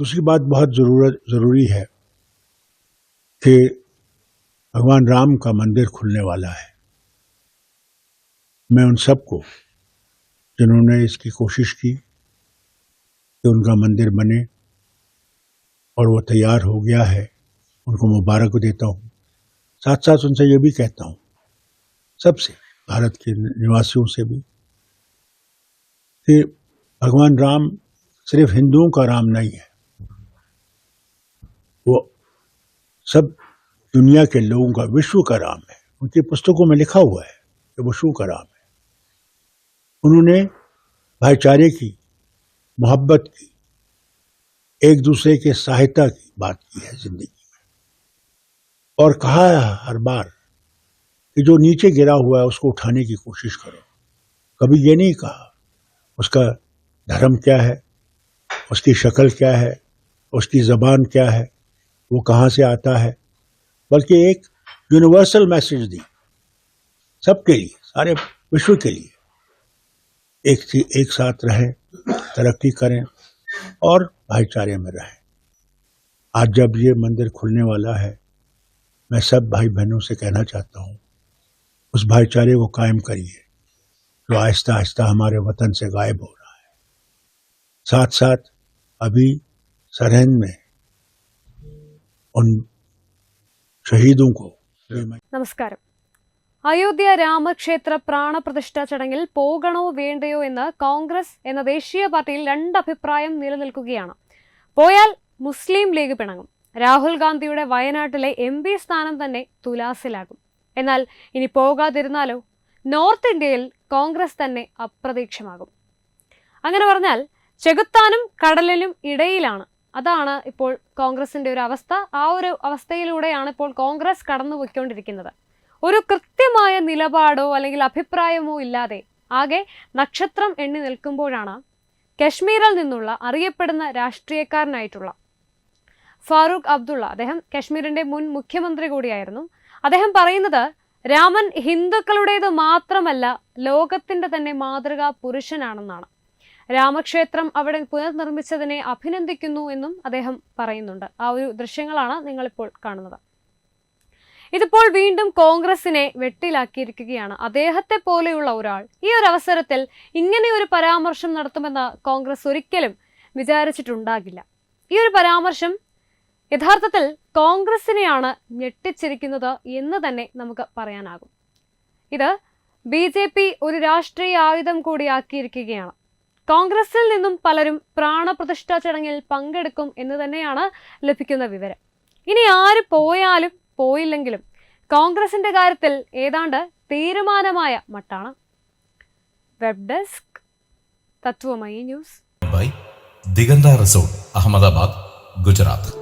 دوسری بات بہت ضرورت ضروری ہے کہ بھگوان رام کا مندر کھلنے والا ہے۔ میں ان سب کو جنہوں نے اس کی کوشش کی کہ ان کا مندر بنے اور وہ تیار ہو گیا ہے، ان کو مبارک دیتا ہوں۔ ساتھ ساتھ ان سے یہ بھی کہتا ہوں، سب سے، بھارت کے نواسیوں سے بھی، کہ بھگوان رام صرف ہندوؤں کا رام نہیں ہے وہ سب دنیا کے لوگوں کا وشو کا رام ہے۔ ان کی پستکوں میں لکھا ہوا ہے کہ وشو کا رام ہے۔ انہوں نے بھائی چارے کی، محبت کی، ایک دوسرے کے سہایتا کی بات کی ہے زندگی میں۔ اور کہا ہے ہر بار کہ جو نیچے گرا ہوا ہے اس کو اٹھانے کی کوشش کرو۔ کبھی یہ نہیں کہا اس کا دھرم کیا ہے، اس کی شکل کیا ہے، اس کی زبان کیا ہے۔ وہ کہاں سے آتا ہے؟ بلکہ ایک یونیورسل میسج دی۔ سب کے لیے، سارے وشو کے لیے۔ ایک ایک ساتھ رہیں، ترقی کریں اور بھائی چارے میں رہیں۔ آج جب یہ مندر کھلنے والا ہے، میں سب بھائی بہنوں سے کہنا چاہتا ہوں، اس بھائی چارے کو قائم کریے جو آہستہ آہستہ ہمارے وطن سے غائب ہو رہا ہے۔ ساتھ ساتھ ابھی سرہند میں നമസ്കാരം. അയോധ്യ രാമക്ഷേത്ര പ്രാണപ്രതിഷ്ഠാ ചടങ്ങിൽ പോകണോ വേണ്ടയോ എന്ന് കോൺഗ്രസ് എന്ന ദേശീയ പാർട്ടിയിൽ രണ്ട് അഭിപ്രായം നിലനിൽക്കുകയാണ്. പോയാൽ മുസ്ലിം ലീഗ് പിണങ്ങും. രാഹുൽ ഗാന്ധിയുടെ വയനാട്ടിലെ എം പി സ്ഥാനം തന്നെ തുലാസിലാകും. എന്നാൽ ഇനി പോകാതിരുന്നാലോ? നോർത്ത് ഇന്ത്യയിൽ കോൺഗ്രസ് തന്നെ അപ്രതീക്ഷമാകും. അങ്ങനെ പറഞ്ഞാൽ ചെകുത്താനും കടലിനും ഇടയിലാണ് അതാണ് ഇപ്പോൾ കോൺഗ്രസിന്റെ ഒരു അവസ്ഥ. ആ ഒരു അവസ്ഥയിലൂടെയാണ് ഇപ്പോൾ കോൺഗ്രസ് കടന്നുപോയിക്കൊണ്ടിരിക്കുന്നത്. ഒരു കൃത്യമായ നിലപാടോ അല്ലെങ്കിൽ അഭിപ്രായമോ ഇല്ലാതെ ആകെ നക്ഷത്രം എണ്ണി നിൽക്കുമ്പോഴാണ് കശ്മീരിൽ നിന്നുള്ള അറിയപ്പെടുന്ന രാഷ്ട്രീയക്കാരനായിട്ടുള്ള ഫാറൂഖ് അബ്ദുള്ള. അദ്ദേഹം കശ്മീരിന്റെ മുൻ മുഖ്യമന്ത്രി കൂടിയായിരുന്നു. അദ്ദേഹം പറയുന്നത് രാമൻ ഹിന്ദുക്കളുടേത് മാത്രമല്ല ലോകത്തിന്റെ തന്നെ മാതൃകാ പുരുഷനാണെന്നാണ്. രാമക്ഷേത്രം അവിടെ പുനർനിർമ്മിച്ചതിനെ അഭിനന്ദിക്കുന്നു എന്നും അദ്ദേഹം പറയുന്നുണ്ട്. ആ ഒരു ദൃശ്യങ്ങളാണ് നിങ്ങളിപ്പോൾ കാണുന്നത്. ഇതിപ്പോൾ വീണ്ടും കോൺഗ്രസിനെ വെട്ടിലാക്കിയിരിക്കുകയാണ്. അദ്ദേഹത്തെ പോലെയുള്ള ഒരാൾ ഈ ഒരു അവസരത്തിൽ ഇങ്ങനെ ഒരു പരാമർശം നടത്തുമെന്ന് കോൺഗ്രസ് ഒരിക്കലും വിചാരിച്ചിട്ടുണ്ടാകില്ല. ഈ ഒരു പരാമർശം യഥാർത്ഥത്തിൽ കോൺഗ്രസിനെയാണ് ഞെട്ടിച്ചിരിക്കുന്നത് എന്ന് തന്നെ നമുക്ക് പറയാനാകും. ഇത് ബി ഒരു രാഷ്ട്രീയ ആയുധം കൂടിയാക്കിയിരിക്കുകയാണ്. കോൺഗ്രസിൽ നിന്നും പലരും പ്രാണപ്രതിഷ്ഠാ ചടങ്ങിൽ പങ്കെടുക്കും എന്ന് തന്നെയാണ് ലഭിക്കുന്ന വിവരം. ഇനി ആര് പോയാലും പോയില്ലെങ്കിലും കോൺഗ്രസിന്റെ കാര്യത്തിൽ ഏതാണ്ട് തീരുമാനമായ മട്ടാണ്. Web desk Tatwamayi news. Diganta resort Ahmedabad Gujarat.